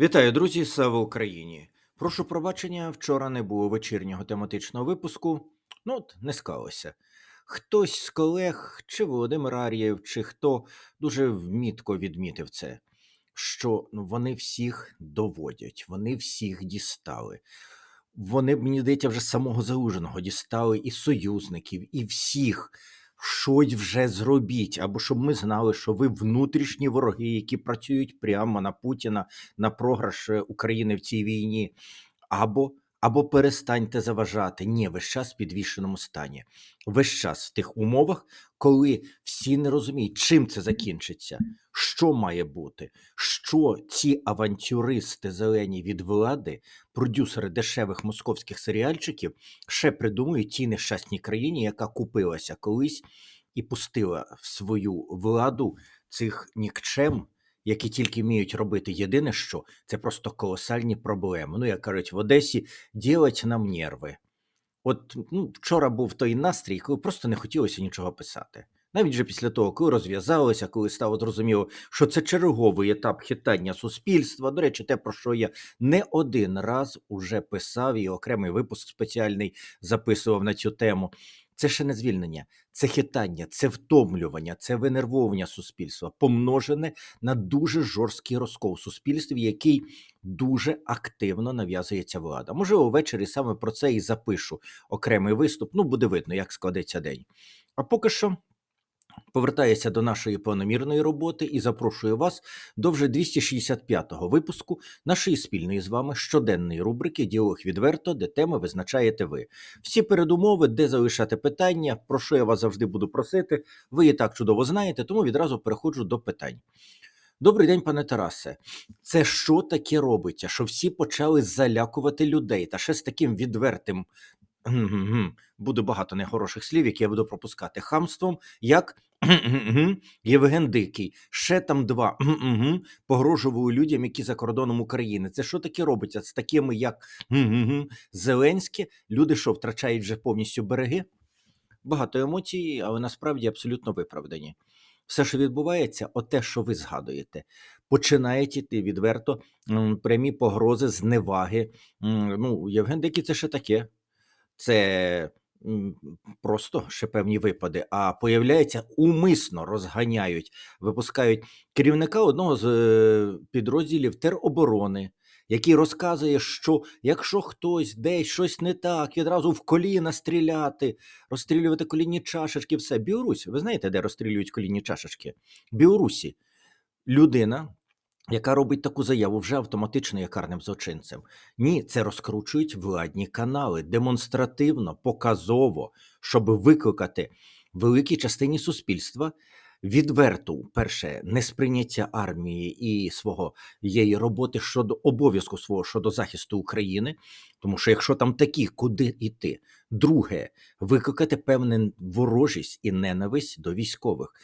Вітаю, друзі! Слава Україні! Прошу пробачення, вчора не було вечірнього тематичного випуску. Ну, от не склалося. Хтось з колег, чи Володимир Ар'єв, чи хто дуже вмітко відмітив це, що ну, вони всіх доводять, вони всіх дістали. Вони, мені здається, вже самого залуженого дістали і союзників, і всіх. Щось вже зробіть, або щоб ми знали, що ви внутрішні вороги, які працюють прямо на Путіна, на програш е, України в цій війні, або, або перестаньте заважати. Ні, весь час в підвішеному стані. Весь час в тих умовах, коли всі не розуміють, чим це закінчиться, що має бути, що ці авантюристи зелені від влади, продюсери дешевих московських серіальчиків ще придумують тій нещасній країні, яка купилася колись і пустила в свою владу цих нікчем, які тільки вміють робити єдине, що це просто колосальні проблеми. Ну, як кажуть, в Одесі ділять нам нерви. От ну, вчора був той настрій, коли просто не хотілося нічого писати. Навіть вже після того, коли розв'язалося, коли стало зрозуміло, що це черговий етап хитання суспільства. До речі, те, про що я не один раз уже писав, і окремий випуск спеціальний записував на цю тему. Це ще не звільнення, це хитання, це втомлювання, це винервовування суспільства, помножене на дуже жорсткий розкол суспільстві, який дуже активно нав'язується влада. Можливо, ввечері саме про це і запишу окремий виступ. Ну, буде видно, як складеться день. А поки що. Повертаюся до нашої планомірної роботи і запрошую вас до вже 265-го випуску нашої спільної з вами щоденної рубрики Діалог відверто, де теми визначаєте ви. Всі передумови, де залишати питання, про що я вас завжди буду просити, ви і так чудово знаєте, тому відразу переходжу до питань. Добрий день, пане Тарасе. Це що таке робиться? Що всі почали залякувати людей та ще з таким відвертим. Буде багато нехороших слів, які я буду пропускати хамством, як Євген Дикий. Ще там два гм-гм-гм, погрожували людям, які за кордоном України. Це що таке робиться з такими, як Зеленське? Люди що втрачають вже повністю береги? Багато емоцій, але насправді абсолютно виправдані. Все, що відбувається, те, що ви згадуєте, починають іти відверто прямі погрози, зневаги. Ну, Євген Дикий це ще таке. Це просто ще певні випади, а появляється, умисно розганяють, випускають керівника одного з е, підрозділів тероборони, який розказує, що якщо хтось десь щось не так, відразу в коліна стріляти, розстрілювати колінні чашечки, все. Білорусь, ви знаєте, де розстрілюють колінні чашечки? Білорусі. Людина, яка робить таку заяву, вже автоматично є карним злочинцем. Ні, це розкручують владні канали демонстративно, показово, щоб викликати великій частині суспільства відверту, перше, несприйняття армії і свого її роботи щодо обов'язку свого щодо захисту України. Тому що якщо там такі, куди йти? Друге, викликати певну ворожість і ненависть до військових.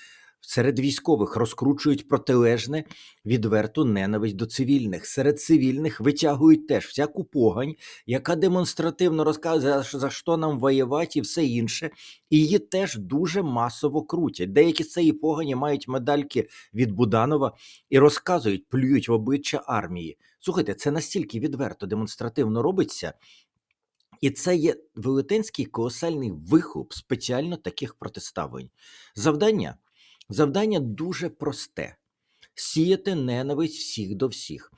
Серед військових розкручують протилежне відверту ненависть до цивільних. Серед цивільних витягують теж всяку погань, яка демонстративно розказує, за- що нам воювати і все інше. І її теж дуже масово крутять. Деякі з цієї погані мають медальки від Буданова і розказують, плюють в обличчя армії. Слухайте, це настільки відверто демонстративно робиться. І це є велетенський колосальний вихлоп спеціально таких протиставлень. Завдання Завдання дуже просте: сіяти ненависть всіх до всіх,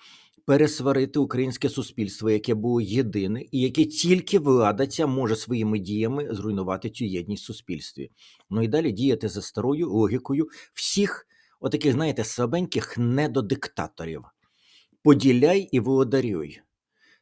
пересварити українське суспільство, яке було єдине, і яке тільки влада ця може своїми діями зруйнувати цю єдність в суспільстві. Ну і далі діяти за старою логікою всіх, отаких, знаєте, слабеньких недодиктаторів. Поділяй і володарюй.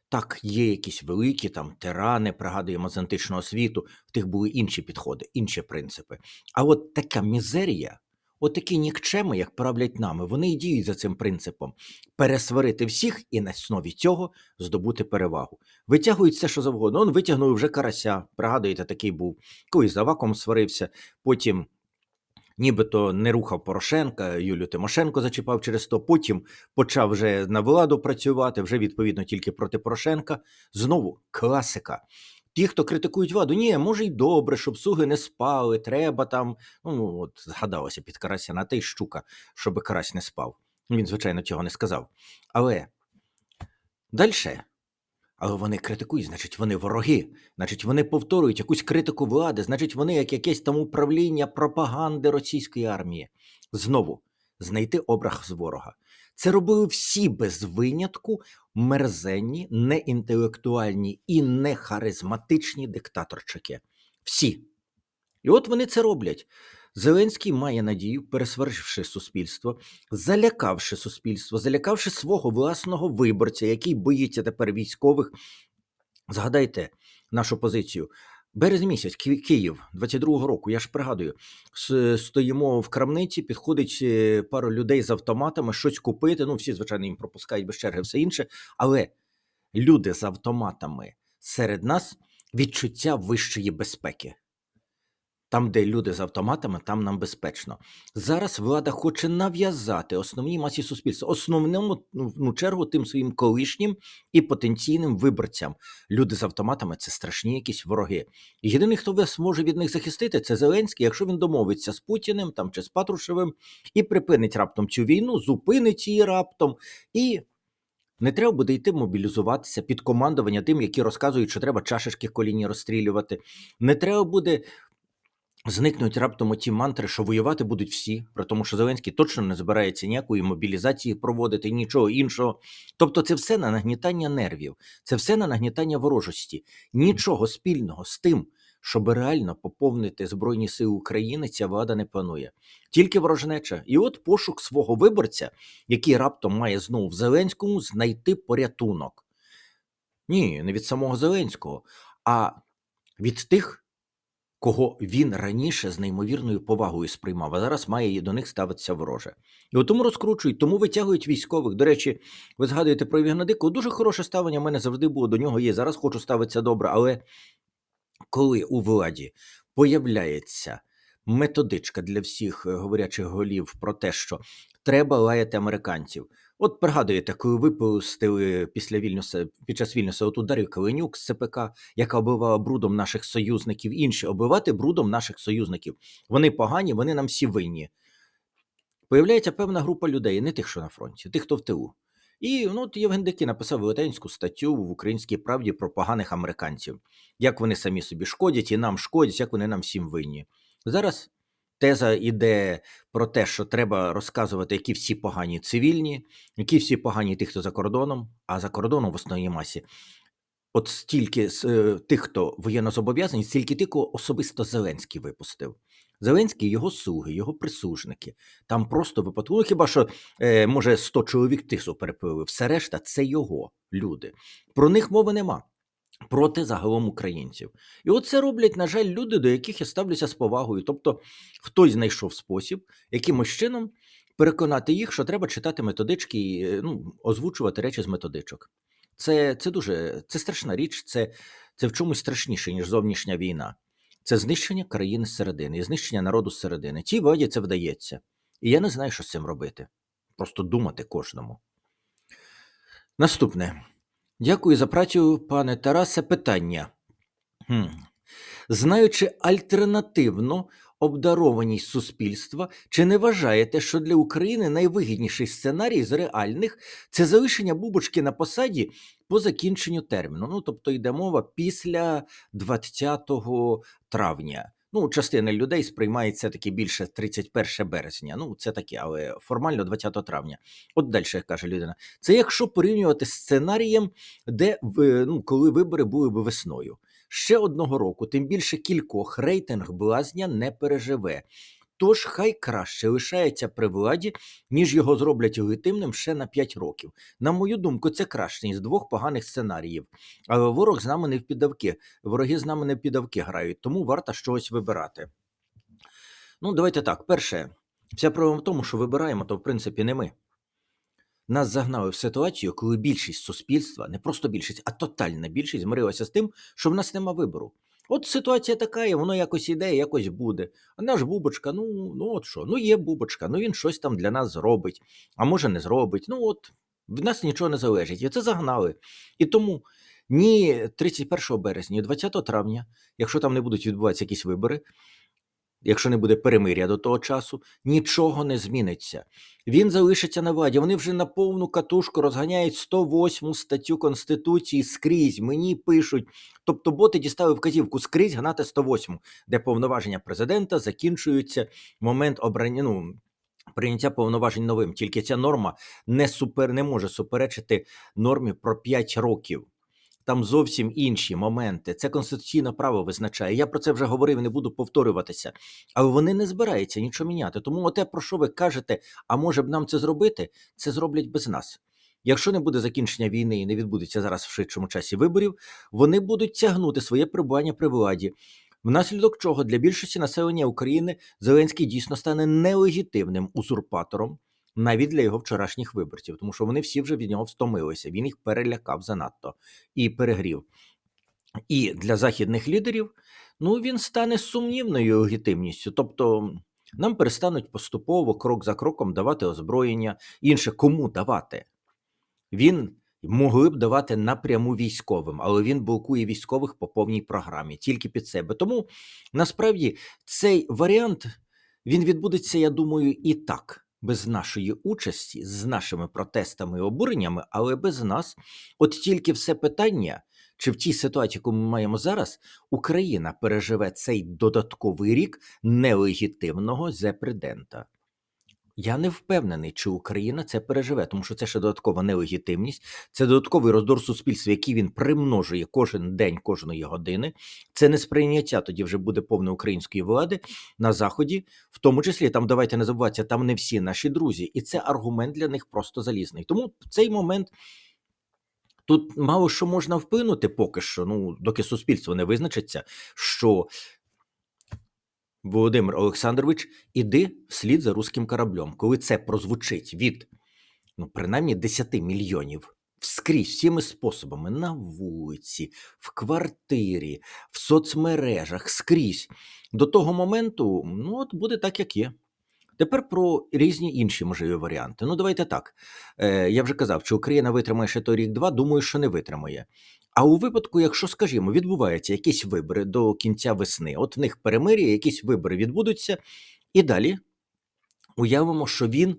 Так, є якісь великі там тирани, пригадуємо з античного світу, в тих були інші підходи, інші принципи. А от така мізерія, от нікчеми, як правлять нами, вони і діють за цим принципом пересварити всіх і на основі цього здобути перевагу. Витягують все, що завгодно. Он витягнув вже карася. Пригадуєте, такий був. Колись з Аваком сварився, потім. Нібито не рухав Порошенка, Юлію Тимошенко зачіпав через то. Потім почав вже на владу працювати, вже відповідно тільки проти Порошенка. Знову класика. Ті, хто критикують владу, ні, може й добре, щоб суги не спали, треба там. Ну, от згадалося під Карася на те й щука, щоб карась не спав. Він, звичайно, цього не сказав. Але Дальше. Але вони критикують, значить, вони вороги, значить, вони повторюють якусь критику влади, значить, вони як якесь там управління пропаганди російської армії. Знову знайти образ ворога. Це робили всі без винятку мерзенні, неінтелектуальні і не харизматичні диктаторчики. Всі. І от вони це роблять. Зеленський має надію, пересваривши суспільство, залякавши суспільство, залякавши свого власного виборця, який боїться тепер військових. Згадайте нашу позицію. Березень місяць, Ки- Київ, 22-го року. Я ж пригадую, стоїмо в крамниці, підходить е, пару людей з автоматами, щось купити. Ну, всі, звичайно, їм пропускають без черги, все інше. Але люди з автоматами серед нас відчуття вищої безпеки. Там, де люди з автоматами, там нам безпечно. Зараз влада хоче нав'язати основній масі суспільства, основному ну, ну, чергу тим своїм колишнім і потенційним виборцям. Люди з автоматами це страшні якісь вороги. Єдиний, хто вас може від них захистити, це Зеленський, якщо він домовиться з Путіним там чи з Патрушевим і припинить раптом цю війну, зупинить її раптом і. Не треба буде йти мобілізуватися під командування тим, які розказують, що треба чашечки коліні розстрілювати. Не треба буде зникнуть раптом оті мантри, що воювати будуть всі, при тому, що Зеленський точно не збирається ніякої мобілізації проводити, нічого іншого. Тобто, це все на нагнітання нервів, це все на нагнітання ворожості. Нічого спільного з тим, щоб реально поповнити Збройні Сили України, ця влада не планує. Тільки ворожнеча. І от пошук свого виборця, який раптом має знову в Зеленському знайти порятунок. Ні, не від самого Зеленського, а від тих, кого він раніше з неймовірною повагою сприймав, а зараз має до них ставитися вороже. І от тому розкручують, тому витягують військових. До речі, ви згадуєте про Євгена Дикого, дуже хороше ставлення в мене завжди було до нього є. Зараз хочу ставитися добре, але коли у владі появляється методичка для всіх е, говорячих голів про те, що треба лаяти американців. От пригадуєте, коли випустили після Вільнюса під час Вільнюса от ударів Каленюк з ЦПК, яка оббивала брудом наших союзників, інші оббивати брудом наших союзників. Вони погані, вони нам всі винні. Появляється певна група людей, не тих, що на фронті, тих, хто в ТУ. І ну, от Євген Дикий написав велетенську статтю в українській правді про поганих американців, як вони самі собі шкодять і нам шкодять, як вони нам всім винні. Зараз теза йде про те, що треба розказувати, які всі погані цивільні, які всі погані ті, хто за кордоном, а за кордоном в основній масі. От стільки з е, тих, хто воєннозобов'язані, стільки тих, кого особисто Зеленський випустив. Зеленський, його слуги, його прислужники. Там просто випадково, хіба що е, може 100 чоловік тису перепили. Все решта це його люди. Про них мови нема. Проти загалом українців. І от це роблять, на жаль, люди, до яких я ставлюся з повагою. Тобто хтось знайшов спосіб якимось чином переконати їх, що треба читати методички і е, ну, озвучувати речі з методичок. Це, це дуже це страшна річ, це, це в чомусь страшніше, ніж зовнішня війна. Це знищення країни зсередини і знищення народу зсередини. Тій владі це вдається. І я не знаю, що з цим робити. Просто думати кожному. Наступне. Дякую за працю, пане Тарасе. Питання. Хм. Знаючи альтернативну обдарованість суспільства, чи не вважаєте, що для України найвигідніший сценарій з реальних це залишення бубочки на посаді по закінченню терміну? Ну, тобто йде мова після 20 травня. Ну, частина людей сприймає це таки більше 31 березня. Ну, це таке, але формально 20 травня. От далі каже людина. Це якщо порівнювати з сценарієм, де ну, коли вибори були б весною. Ще одного року, тим більше кількох рейтинг блазня не переживе. Тож хай краще лишається при владі, ніж його зроблять легітимним ще на 5 років. На мою думку, це краще із двох поганих сценаріїв. Але ворог з нами не в піддавки. Вороги з нами не в піддавки грають, тому варто щось вибирати. Ну, давайте так. Перше, вся проблема в тому, що вибираємо, то в принципі не ми. Нас загнали в ситуацію, коли більшість суспільства, не просто більшість, а тотальна більшість змирилася з тим, що в нас нема вибору. От ситуація така, і воно якось іде, якось буде. А наш Бубочка, ну, ну от що, ну є Бубочка, ну він щось там для нас зробить, а може не зробить. Ну от від нас нічого не залежить. І це загнали. І тому ні 31 березня, ні 20 травня, якщо там не будуть відбуватися якісь вибори, якщо не буде перемиря до того часу, нічого не зміниться. Він залишиться на владі. Вони вже на повну катушку розганяють 108 статтю Конституції скрізь. Мені пишуть. Тобто боти дістали вказівку скрізь гнати 108, де повноваження президента закінчуються момент обрання. Ну, Прийняття повноважень новим, тільки ця норма не супер не може суперечити нормі про 5 років. Там зовсім інші моменти. Це конституційне право визначає. Я про це вже говорив, не буду повторюватися. Але вони не збираються нічого міняти. Тому оте, про що ви кажете, а може б нам це зробити, це зроблять без нас. Якщо не буде закінчення війни і не відбудеться зараз в швидшому часі виборів, вони будуть тягнути своє перебування при владі. Внаслідок чого для більшості населення України Зеленський дійсно стане нелегітимним узурпатором навіть для його вчорашніх виборців, тому що вони всі вже від нього встомилися. Він їх перелякав занадто і перегрів. І для західних лідерів ну він стане сумнівною легітимністю. Тобто нам перестануть поступово крок за кроком давати озброєння, інше кому давати. Він могли б давати напряму військовим, але він блокує військових по повній програмі, тільки під себе. Тому насправді цей варіант він відбудеться, я думаю, і так. Без нашої участі, з нашими протестами і обуреннями, але без нас, от тільки все питання, чи в тій ситуації, яку ми маємо зараз, Україна переживе цей додатковий рік нелегітимного зепредента. Я не впевнений, чи Україна це переживе, тому що це ще додаткова нелегітимність, це додатковий роздор суспільства, який він примножує кожен день, кожної години. Це не сприйняття тоді вже буде повної української влади на заході, в тому числі там давайте не забуватися, там не всі наші друзі, і це аргумент для них просто залізний. Тому в цей момент. Тут мало що можна вплинути поки що, ну доки суспільство не визначиться, що Володимир Олександрович, іди вслід за руським кораблем. Коли це прозвучить від ну, принаймні 10 мільйонів вскрізь всіми способами на вулиці, в квартирі, в соцмережах, скрізь до того моменту, ну от буде так, як є. Тепер про різні інші можливі варіанти. Ну, давайте так. Е, Я вже казав, чи Україна витримає ще той рік-два, думаю, що не витримає. А у випадку, якщо, скажімо, відбуваються якісь вибори до кінця весни, от в них перемир'я, якісь вибори відбудуться, і далі уявимо, що він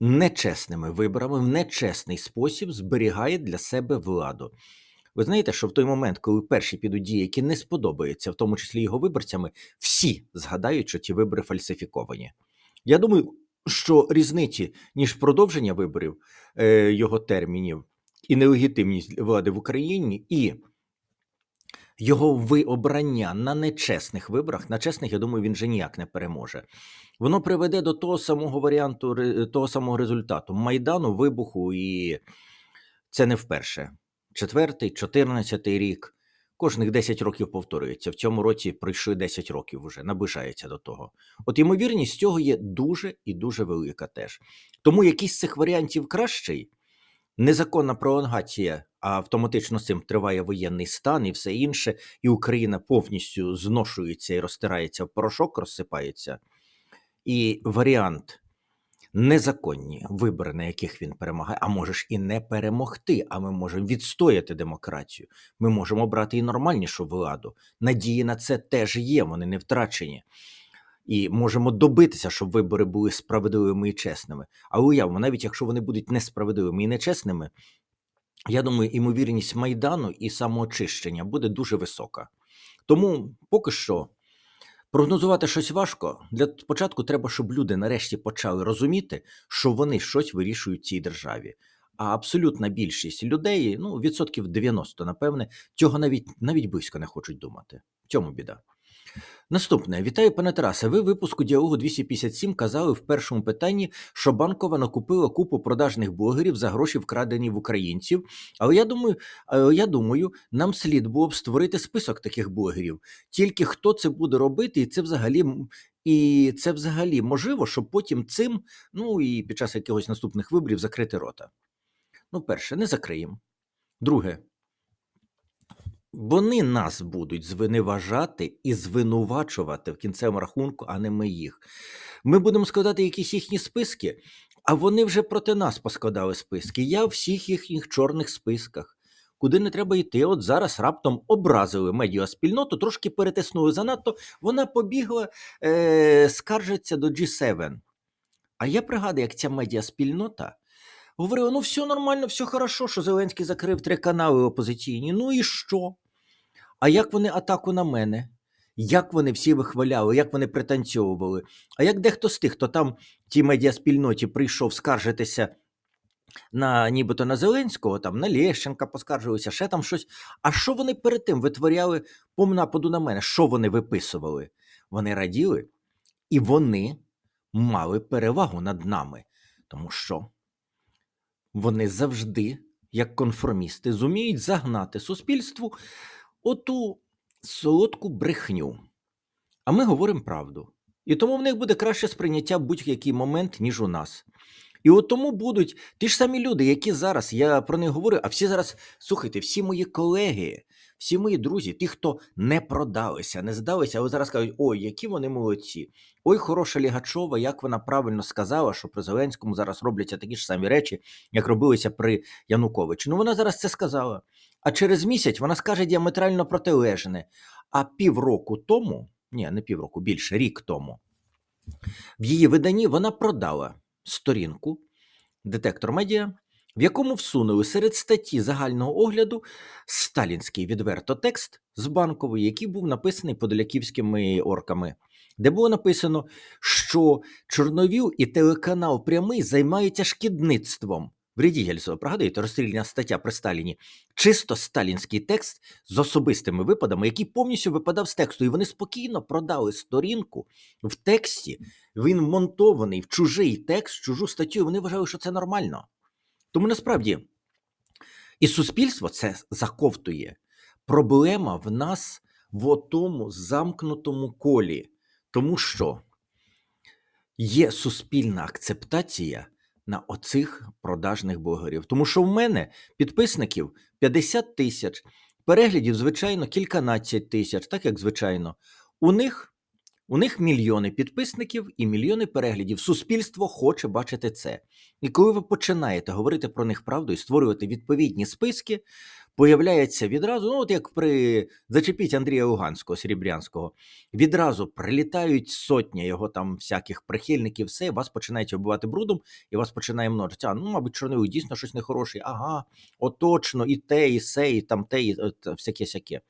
нечесними виборами, в нечесний спосіб зберігає для себе владу. Ви знаєте, що в той момент, коли перші підуть дії, які не сподобаються, в тому числі його виборцями, всі згадають, що ті вибори фальсифіковані. Я думаю, що різниці між продовження виборів е, його термінів і нелегітимність влади в Україні, і його виобрання на нечесних виборах, на чесних, я думаю, він вже ніяк не переможе. Воно приведе до того самого варіанту, того самого результату майдану, вибуху, і це не вперше. Четвертий, чотирнадцятий рік. Кожних 10 років повторюється. В цьому році пройшли 10 років уже, наближається до того. От ймовірність цього є дуже і дуже велика теж. Тому якийсь з цих варіантів кращий, незаконна пролонгація, а автоматично з цим триває воєнний стан і все інше, і Україна повністю зношується і розтирається в порошок, розсипається. І варіант незаконні вибори, на яких він перемагає, а можеш і не перемогти, а ми можемо відстояти демократію. Ми можемо брати і нормальнішу владу. Надії на це теж є, вони не втрачені. І можемо добитися, щоб вибори були справедливими і чесними. Але уявимо, навіть якщо вони будуть несправедливими і нечесними, я думаю, імовірність майдану і самоочищення буде дуже висока. Тому поки що прогнозувати щось важко. Для початку треба, щоб люди нарешті почали розуміти, що вони щось вирішують в цій державі. А абсолютна більшість людей, ну відсотків 90, напевне, цього навіть навіть близько не хочуть думати. В цьому біда. Наступне, вітаю, пане Тарасе. Ви в випуску діалогу 257 казали в першому питанні, що банкова накупила купу продажних блогерів за гроші, вкрадені в українців. Але я думаю, е, я думаю, нам слід було б створити список таких блогерів. Тільки хто це буде робити, і це взагалі і це взагалі можливо, щоб потім цим, ну і під час якихось наступних виборів закрити рота. Ну, перше, не закриємо. Друге, вони нас будуть звинуважати і звинувачувати в кінцевому рахунку, а не ми їх. Ми будемо складати якісь їхні списки, а вони вже проти нас поскладали списки. Я в всіх їхніх чорних списках. куди не треба йти. От зараз раптом образили медіаспільноту, трошки перетиснули занадто. Вона побігла е, скаржиться до G7. А я пригадую, як ця медіаспільнота говорила: ну все нормально, все хорошо, що Зеленський закрив три канали опозиційні. Ну і що? А як вони атаку на мене? Як вони всі вихваляли, як вони пританцьовували? А як дехто з тих, хто там в тій медіаспільноті прийшов скаржитися на нібито на Зеленського, там на Лещенка поскаржилися, ще там щось. А що вони перед тим витворяли по нападу на мене? Що вони виписували? Вони раділи, і вони мали перевагу над нами, тому що вони завжди, як конформісти, зуміють загнати суспільству оту солодку брехню. А ми говоримо правду. І тому в них буде краще сприйняття будь-який момент, ніж у нас. І от тому будуть ті ж самі люди, які зараз, я про них говорю, а всі зараз, слухайте, всі мої колеги, всі мої друзі, ті, хто не продалися, не здалися, але зараз кажуть, ой, які вони молодці. Ой, хороша Лігачова, як вона правильно сказала, що при Зеленському зараз робляться такі ж самі речі, як робилися при Януковичі. Ну вона зараз це сказала. А через місяць вона скаже діаметрально протилежне. А півроку тому, ні, не півроку, більше рік тому, в її виданні вона продала сторінку детектор медіа, в якому всунули серед статті загального огляду сталінський відверто текст з банкової, який був написаний подоляківськими орками, де було написано, що Чорновіл і телеканал Прямий займаються шкідництвом. Вріді Гельсова, пригадуєте, розстрільна стаття при Сталіні. Чисто сталінський текст з особистими випадами, який повністю випадав з тексту. І вони спокійно продали сторінку в тексті. Він монтований в чужий текст, в чужу статтю. і Вони вважали, що це нормально. Тому насправді і суспільство це заковтує. Проблема в нас в отому замкнутому колі, тому що є суспільна акцептація на оцих продажних блогерів. Тому що в мене підписників 50 тисяч, переглядів, звичайно, кільканадцять тисяч, так як звичайно. У них у них мільйони підписників і мільйони переглядів. Суспільство хоче бачити це. І коли ви починаєте говорити про них правду і створювати відповідні списки, появляється відразу, ну от як при зачепіть Андрія Луганського, Серебрянського, відразу прилітають сотня його там всяких прихильників, все, вас починають оббивати брудом, і вас починає множитися. А, ну, мабуть, чорновий дійсно щось нехороше. Ага, оточно, і те, і се, і там те, і всяке сяке.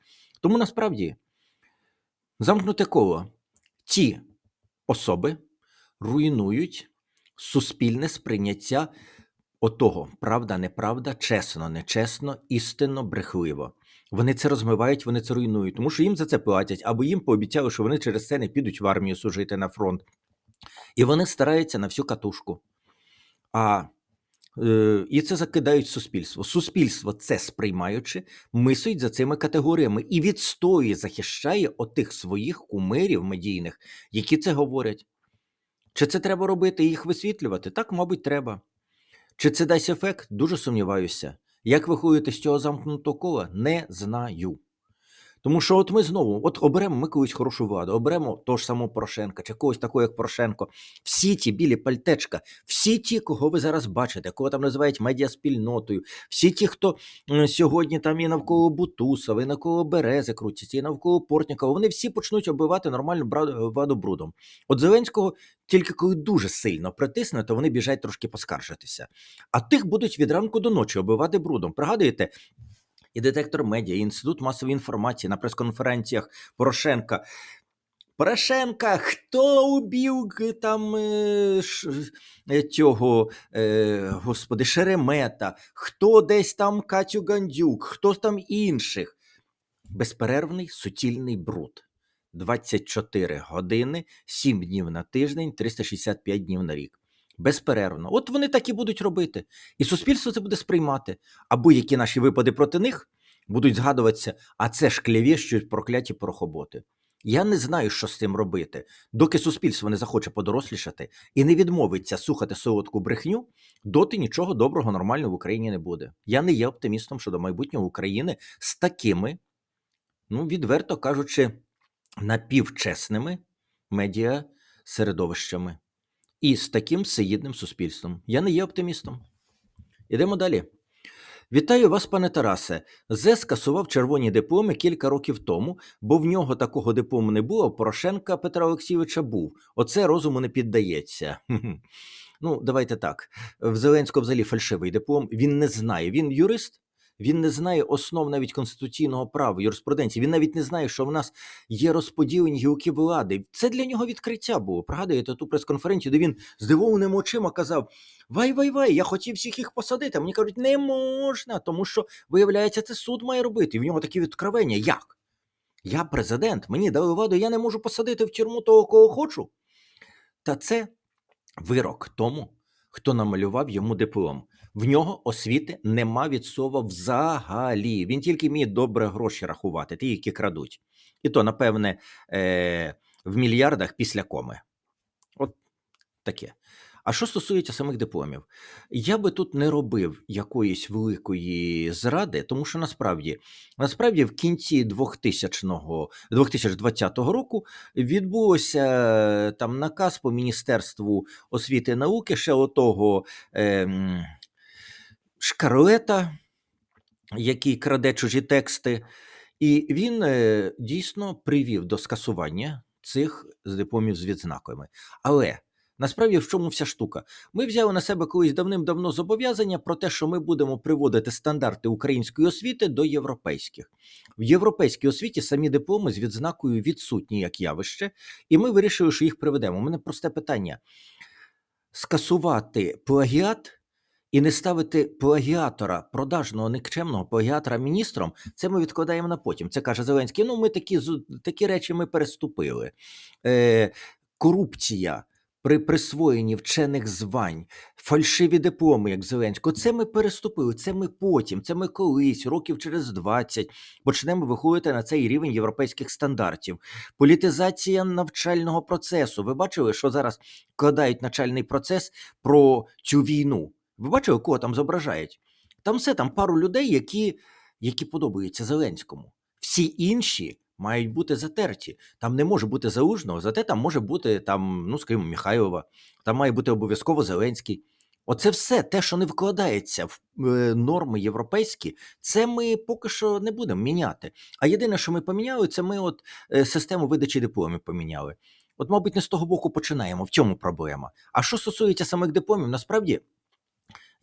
Тому насправді замкнуте коло. Ті особи руйнують суспільне сприйняття отого правда, неправда, чесно, нечесно, істинно, брехливо. Вони це розмивають, вони це руйнують, тому що їм за це платять, або їм пообіцяли, що вони через це не підуть в армію служити на фронт. І вони стараються на всю катушку. А і це закидають суспільство. Суспільство, це сприймаючи, мислить за цими категоріями і відстоює, захищає отих своїх кумирів медійних, які це говорять. Чи це треба робити і їх висвітлювати? Так, мабуть, треба. Чи це дасть ефект? Дуже сумніваюся. Як виходити з цього замкнутого кола? Не знаю. Тому що от ми знову от оберемо ми колись хорошу владу, оберемо того ж самого Порошенка чи когось такого, як Порошенко. Всі ті білі пальтечка, всі ті, кого ви зараз бачите, кого там називають медіаспільнотою, всі ті, хто сьогодні там і навколо Бутусова, і навколо Берези крутяться, і навколо Портнікова, вони всі почнуть оббивати нормальну владу брудом. От Зеленського тільки коли дуже сильно притисне, то вони біжать трошки поскаржитися. А тих будуть від ранку до ночі оббивати брудом. Пригадуєте? І детектор медіа, і інститут масової інформації на прес-конференціях Порошенка. Порошенка, хто убив е, там е, е, цього, господи, Шеремета, хто десь там Катю Гандюк, хто там інших. Безперервний суцільний бруд. 24 години, 7 днів на тиждень, 365 днів на рік. Безперервно. От вони так і будуть робити. І суспільство це буде сприймати. А будь-які наші випади проти них будуть згадуватися, а це ж клєвіщують прокляті порохоботи. Я не знаю, що з цим робити. Доки суспільство не захоче подорослішати і не відмовиться слухати солодку брехню, доти нічого доброго, нормального в Україні не буде. Я не є оптимістом щодо майбутнього України з такими, ну, відверто кажучи, напівчесними медіа середовищами і з таким всеїдним суспільством. Я не є оптимістом. Ідемо далі. Вітаю вас, пане Тарасе. ЗЕ скасував червоні дипломи кілька років тому, бо в нього такого диплому не було. Порошенка Петра Олексійовича був. Оце розуму не піддається. Ну, давайте так. В Зеленського взагалі фальшивий диплом. Він не знає. Він юрист. Він не знає основ навіть конституційного права, юриспруденції. Він навіть не знає, що в нас є розподілені гілки влади. Це для нього відкриття було. Пригадуєте ту прес-конференцію, де він здивованими очима казав: Вай, вай, вай, я хотів всіх їх посадити. Мені кажуть, не можна, тому що, виявляється, це суд має робити. І в нього такі відкровення. Як? Я президент, мені дали владу, я не можу посадити в тюрму того, кого хочу. Та це вирок тому, хто намалював йому диплом. В нього освіти нема від слова взагалі. Він тільки вміє добре гроші рахувати, ті, які крадуть. І то, напевне, е- в мільярдах після коми. От таке. А що стосується самих дипломів, я би тут не робив якоїсь великої зради, тому що насправді, насправді в кінці 2000 2020 року відбулося е, там наказ по Міністерству освіти і науки ще отого ем, шкарлета, який краде чужі тексти, і він е, дійсно привів до скасування цих дипломів з відзнаками. Але насправді в чому вся штука? Ми взяли на себе колись давним-давно зобов'язання про те, що ми будемо приводити стандарти української освіти до європейських. В європейській освіті самі дипломи з відзнакою відсутні як явище, і ми вирішили, що їх приведемо. У мене просте питання: скасувати плагіат. І не ставити плагіатора, продажного никчемного плагіатора міністром, це ми відкладаємо на потім. Це каже Зеленський. Ну, ми такі такі речі ми переступили. Е, корупція при присвоєнні вчених звань, фальшиві дипломи, як Зеленського. Це ми переступили. Це ми потім. Це ми колись, років через 20, почнемо виходити на цей рівень європейських стандартів. Політизація навчального процесу. Ви бачили, що зараз вкладають навчальний процес про цю війну. Ви бачили, кого там зображають? Там все, там пару людей, які, які подобаються Зеленському. Всі інші мають бути затерті. Там не може бути залужного, зате там може бути там, ну скажімо, Михайлова, там має бути обов'язково Зеленський. Оце все те, що не вкладається в е, норми європейські, це ми поки що не будемо міняти. А єдине, що ми поміняли, це ми от е, систему видачі дипломів поміняли. От, мабуть, не з того боку починаємо. В цьому проблема. А що стосується самих дипломів, насправді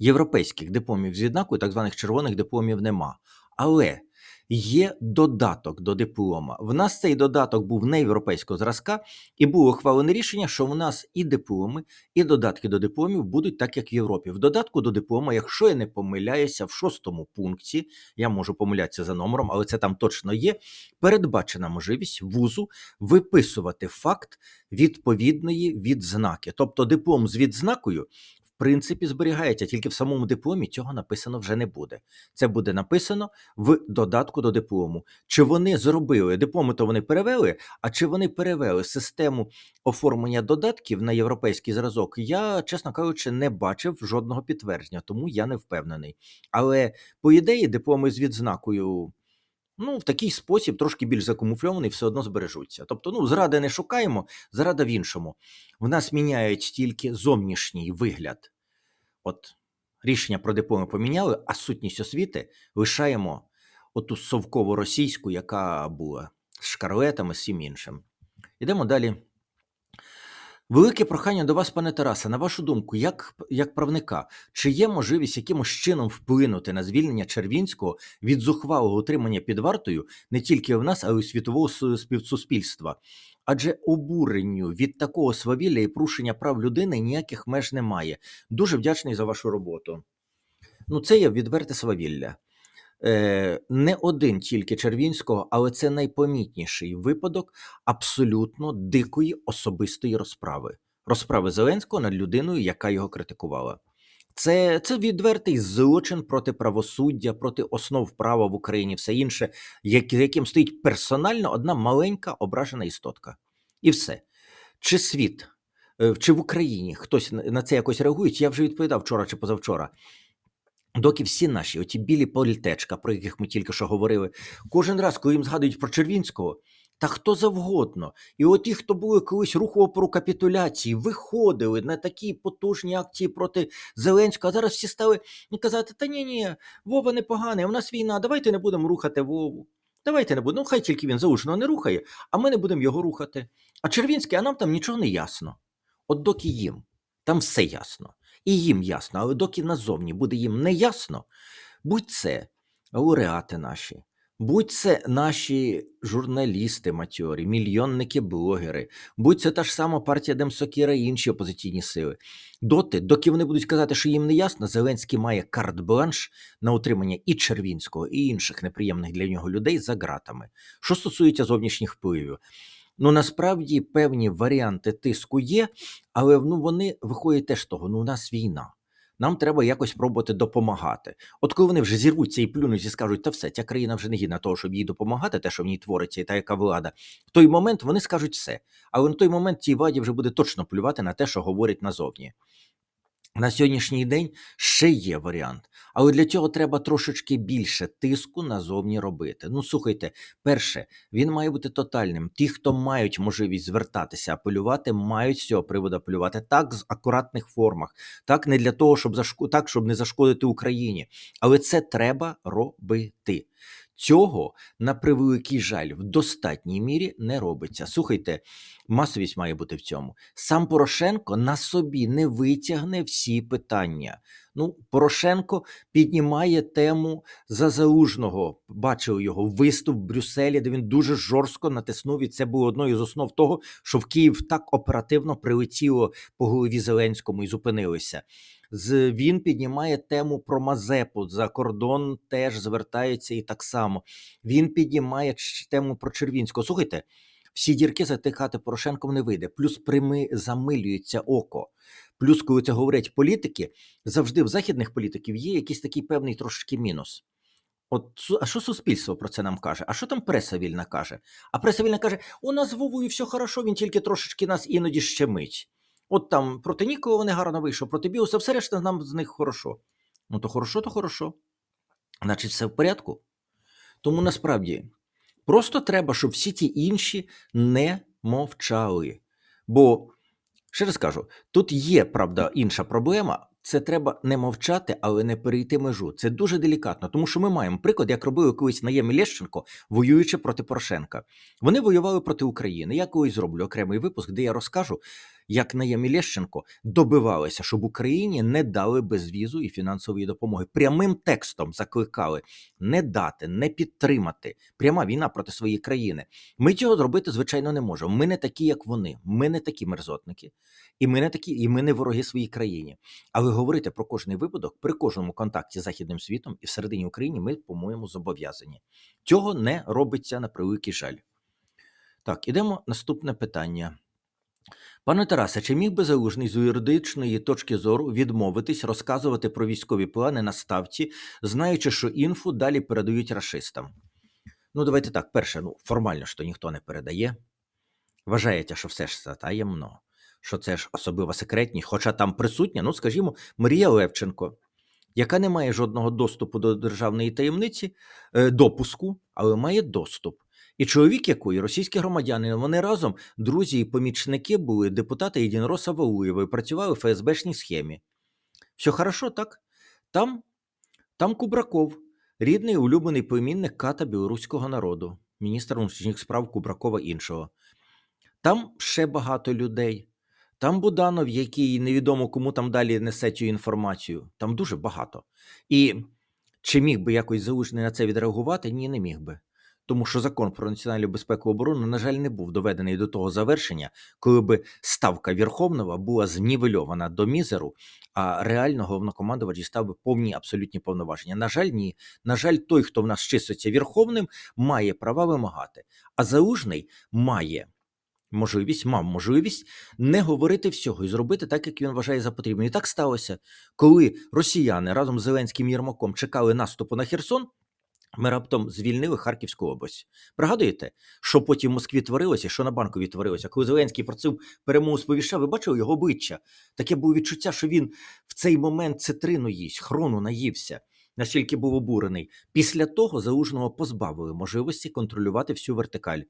європейських дипломів з відзнакою, так званих червоних дипломів нема. Але є додаток до диплома. В нас цей додаток був не європейського зразка, і було ухвалене рішення, що в нас і дипломи, і додатки до дипломів будуть так, як в Європі. В додатку до диплома, якщо я не помиляюся, в шостому пункті, я можу помилятися за номером, але це там точно є. Передбачена можливість вузу виписувати факт відповідної відзнаки. Тобто диплом з відзнакою принципі зберігається, тільки в самому дипломі цього написано вже не буде. Це буде написано в додатку до диплому. Чи вони зробили дипломи, то вони перевели, а чи вони перевели систему оформлення додатків на європейський зразок, я, чесно кажучи, не бачив жодного підтвердження, тому я не впевнений. Але по ідеї, дипломи з відзнакою. Ну, в такий спосіб, трошки більш закамуфльований, все одно збережуться. Тобто, ну, зради не шукаємо, зрада в іншому. В нас міняють тільки зовнішній вигляд. От рішення про дипломи поміняли, а сутність освіти лишаємо оту совкову російську, яка була з шкарлетами, з всім іншим. Ідемо далі. Велике прохання до вас, пане Тарасе. На вашу думку, як, як правника, чи є можливість якимось чином вплинути на звільнення Червінського від зухвалого утримання під вартою не тільки в нас, але й світового співсуспільства? Адже обуренню від такого свавілля і порушення прав людини ніяких меж немає. Дуже вдячний за вашу роботу. Ну, це є відверте свавілля. Е, не один тільки Червінського, але це найпомітніший випадок абсолютно дикої особистої розправи. Розправи Зеленського над людиною, яка його критикувала. Це, це відвертий злочин проти правосуддя, проти основ права в Україні, все інше, як, яким стоїть персонально одна маленька ображена істотка. І все. Чи світ, е, чи в Україні хтось на це якось реагує? Я вже відповідав вчора чи позавчора. Доки всі наші, оті білі політечка, про яких ми тільки що говорили, кожен раз, коли їм згадують про Червінського, та хто завгодно. І от ті, хто були колись руху опору капітуляції, виходили на такі потужні акції проти Зеленського, а зараз всі стали казати: та ні, ні, Вова непоганий, в нас війна, давайте не будемо рухати Вову. Давайте не будемо. Ну, хай тільки він залужного не рухає, а ми не будемо його рухати. А Червінський, а нам там нічого не ясно. От доки їм, там все ясно. І їм ясно, але доки назовні буде їм не ясно, будь це лауреати наші, будь це наші журналісти матьорі, мільйонники, блогери, будь це та ж сама партія Демсокіра і інші опозиційні сили. Доти, доки вони будуть казати, що їм не ясно, Зеленський має карт-бланш на утримання і Червінського, і інших неприємних для нього людей за ґратами. Що стосується зовнішніх впливів, ну насправді певні варіанти тиску є, але ну, вони виходять теж того, ну у нас війна. Нам треба якось пробувати допомагати. От коли вони вже зірвуться і плюнуть і скажуть, та все, ця країна вже не гідна того, щоб їй допомагати, те, що в ній твориться, і та яка влада, в той момент вони скажуть все. Але на той момент цій владі вже буде точно плювати на те, що говорять назовні. На сьогоднішній день ще є варіант, але для цього треба трошечки більше тиску назовні робити. Ну, слухайте, перше, він має бути тотальним. Ті, хто мають можливість звертатися, апелювати, мають з цього приводу апелювати так з акуратних формах, так не для того, щоб зашку... так, щоб не зашкодити Україні. Але це треба робити. Цього на превеликий жаль в достатній мірі не робиться. Слухайте, масовість має бути в цьому. Сам Порошенко на собі не витягне всі питання. Ну, Порошенко піднімає тему за залужного. Бачив його виступ в Брюсселі, де він дуже жорстко натиснув, і це було одною з основ того, що в Київ так оперативно прилетіло по голові Зеленському і зупинилися. З він піднімає тему про Мазепу за кордон, теж звертається і так само. Він піднімає тему про Червінського. Слухайте, всі дірки затикати Порошенком не вийде. Плюс прими замилюється око. Плюс, коли це говорять політики, завжди в західних політиків є якийсь такий певний трошки мінус. От а що суспільство про це нам каже? А що там преса вільна каже? А преса вільна каже: у нас з Вовою все хорошо, він тільки трошечки нас іноді щемить. От там проти Нікого вони гарно вийшов, проти Біуса, все решта нам з них хорошо. Ну то хорошо, то хорошо. Значить, все в порядку. Тому насправді просто треба, щоб всі ті інші не мовчали. Бо, ще раз кажу, тут є, правда, інша проблема. Це треба не мовчати, але не перейти межу. Це дуже делікатно, тому що ми маємо приклад, як робили колись Наєм і Лещенко, воюючи проти Порошенка. Вони воювали проти України. Я колись зроблю окремий випуск, де я розкажу, як Наєм і Лещенко добивалися, щоб Україні не дали безвізу і фінансової допомоги. Прямим текстом закликали не дати, не підтримати. Пряма війна проти своєї країни. Ми цього зробити, звичайно, не можемо. Ми не такі, як вони. Ми не такі мерзотники, і ми не такі, і ми не вороги своїй країні. Але говорити про кожний випадок при кожному контакті з західним світом і всередині України ми, по-моєму, зобов'язані. Цього не робиться на превеликий жаль. Так, ідемо наступне питання. Пане Тарасе, чи міг би залужний з юридичної точки зору відмовитись розказувати про військові плани на ставці, знаючи, що інфу далі передають рашистам? Ну, давайте так. Перше, ну формально що ніхто не передає. Вважаєте, що все ж це таємно, що це ж особливо секретність, хоча там присутня, ну скажімо, Марія Левченко, яка не має жодного доступу до державної таємниці, е, допуску, але має доступ. І чоловік якої російські громадяни, вони разом друзі і помічники були депутати Єдинороса Валуєва і працювали в ФСБшній схемі. Все хорошо, так? Там, там Кубраков, рідний улюблений племінник ката білоруського народу, міністр внутрішніх справ Кубракова іншого. Там ще багато людей. Там Буданов, який невідомо кому там далі несе цю інформацію. Там дуже багато. І чи міг би якось залужний на це відреагувати? Ні, не міг би. Тому що закон про національну безпеку і оборону, на жаль, не був доведений до того завершення, коли би ставка Верховного була знівельована до мізеру, а реально головнокомандувач дістав би повні абсолютні повноваження. На жаль, ні. На жаль, той, хто в нас числиться Верховним, має права вимагати. А залужний має можливість, мав можливість не говорити всього і зробити так, як він вважає за потрібне. І так сталося, коли росіяни разом з Зеленським Єрмаком чекали наступу на Херсон. Ми раптом звільнили Харківську область. Пригадуєте, що потім в Москві творилося, що на банкові творилося? Коли Зеленський про цю перемогу сповіщав, ви бачили його обличчя? Таке було відчуття, що він в цей момент цитрину їсть, хрону наївся. Наскільки був обурений. Після того залужного позбавили можливості контролювати всю вертикаль.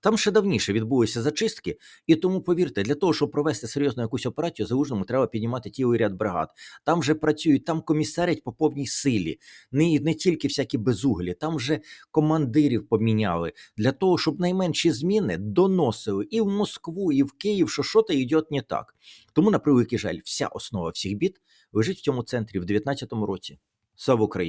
Там ще давніше відбулися зачистки, і тому повірте, для того, щоб провести серйозну якусь операцію, залужному треба піднімати цілий ряд бригад. Там вже працюють, там комісарять по повній силі, не, не тільки всякі безуглі, там вже командирів поміняли для того, щоб найменші зміни доносили і в Москву, і в Київ, що що-то йде не так. Тому, на превеликий жаль, вся основа всіх бід лежить в цьому центрі в 19-му році. savo kraji